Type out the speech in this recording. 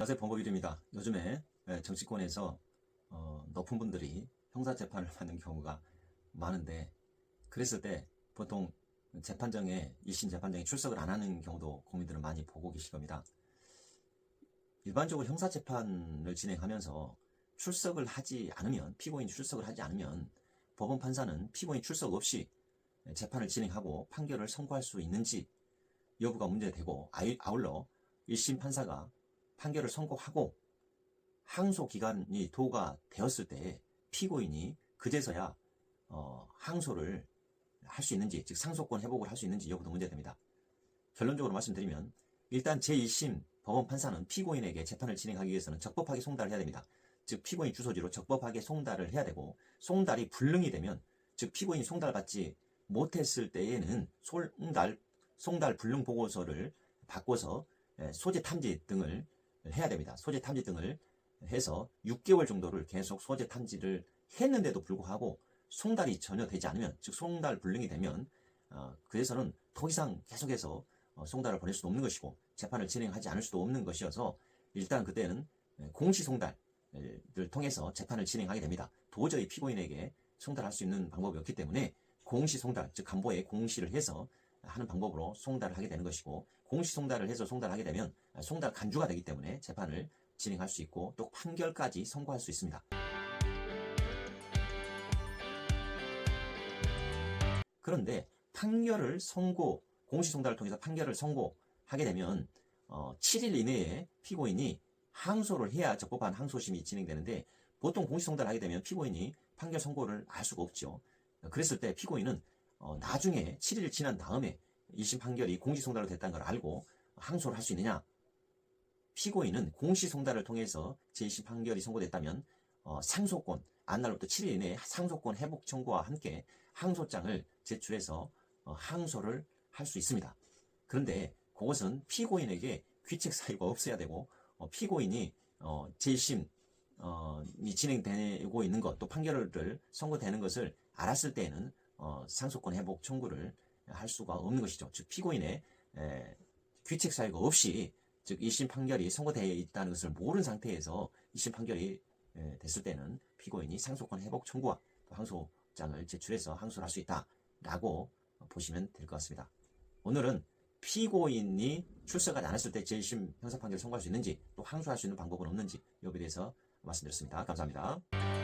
안녕하세요. 범법일입니다. 요즘에 예, 정치권에서 어, 높은 분들이 형사 재판을 받는 경우가 많은데 그랬을 때 보통 재판정에 1심 재판정에 출석을 안 하는 경우도 국민들은 많이 보고 계실 겁니다. 일반적으로 형사 재판을 진행하면서 출석을 하지 않으면 피고인이 출석을 하지 않으면 법원 판사는 피고인 출석 없이 재판을 진행하고 판결을 선고할 수 있는지 여부가 문제되고 아울러 1심 판사가 판결을 선고하고 항소 기간이 도가 되었을 때 피고인이 그제서야 어, 항소를 할 수 있는지 즉 상소권 회복을 할 수 있는지 여부도 문제됩니다. 결론적으로 말씀드리면 일단 제1심 법원 판사는 피고인에게 재판을 진행하기 위해서는 적법하게 송달을 해야 됩니다. 즉 피고인 주소지로 적법하게 송달을 해야 되고 송달이 불능이 되면 즉 피고인이 송달받지 못했을 때에는 송달 송달 불능 보고서를 바꿔서 예, 소재 탐지 등을 해야 됩니다. 소재 탐지 등을 해서 6개월 정도를 계속 소재 탐지를 했는데도 불구하고 송달이 전혀 되지 않으면 즉 송달 불능이 되면 어, 그래서는 더 이상 계속해서 어, 송달을 보낼 수도 없는 것이고 재판을 진행하지 않을 수도 없는 것이어서 일단 그때는 예, 공시 송달을 통해서 재판을 진행하게 됩니다. 도저히 피고인에게 송달할 수 있는 방법이 없기 때문에 공시 송달 즉 간보에 공시를 해서 하는 방법으로 송달을 하게 되는 것이고 공시 송달을 해서 송달하게 되면 송달 간주가 되기 때문에 재판을 진행할 수 있고 또 판결까지 선고할 수 있습니다. 그런데 판결을 선고 공시 송달을 통해서 판결을 선고하게 되면 어, 7일 이내에 피고인이 항소를 해야 적법한 항소심이 진행되는데 보통 공시 송달을 하게 되면 피고인이 판결 선고를 할 수가 없죠. 그랬을 때 피고인은 어, 나중에 7일 지난 다음에 1심 판결이 공시 송달로 됐다는 걸 알고 항소를 할 수 있느냐? 피고인은 공시 송달을 통해서 제1심 판결이 선고됐다면 어, 상소권, 안날로부터 7일 이내에 상소권 회복 청구와 함께 항소장을 제출해서 어, 항소를 할 수 있습니다. 그런데 그것은 피고인에게 귀책 사유가 없어야 되고 어, 피고인이 어, 제1심 어, 이 진행되고 있는 것, 또 판결을 선고되는 것을 알았을 때에는 어, 상소권 회복 청구를 할 수가 없는 것이죠. 즉 피고인의 에, 귀책 사유가 없이 즉 1심 판결이 선고되어 있다는 것을 모르는 상태에서 2심 판결이 에, 됐을 때는 피고인이 상소권 회복 청구와 또 항소장을 제출해서 항소를 할 수 있다라고 보시면 될 것 같습니다. 오늘은 피고인이 출석하지 않았을 때 제1심 형사 판결을 선고할 수 있는지 또 항소할 수 있는 방법은 없는지 여기에 대해서 말씀드렸습니다. 감사합니다.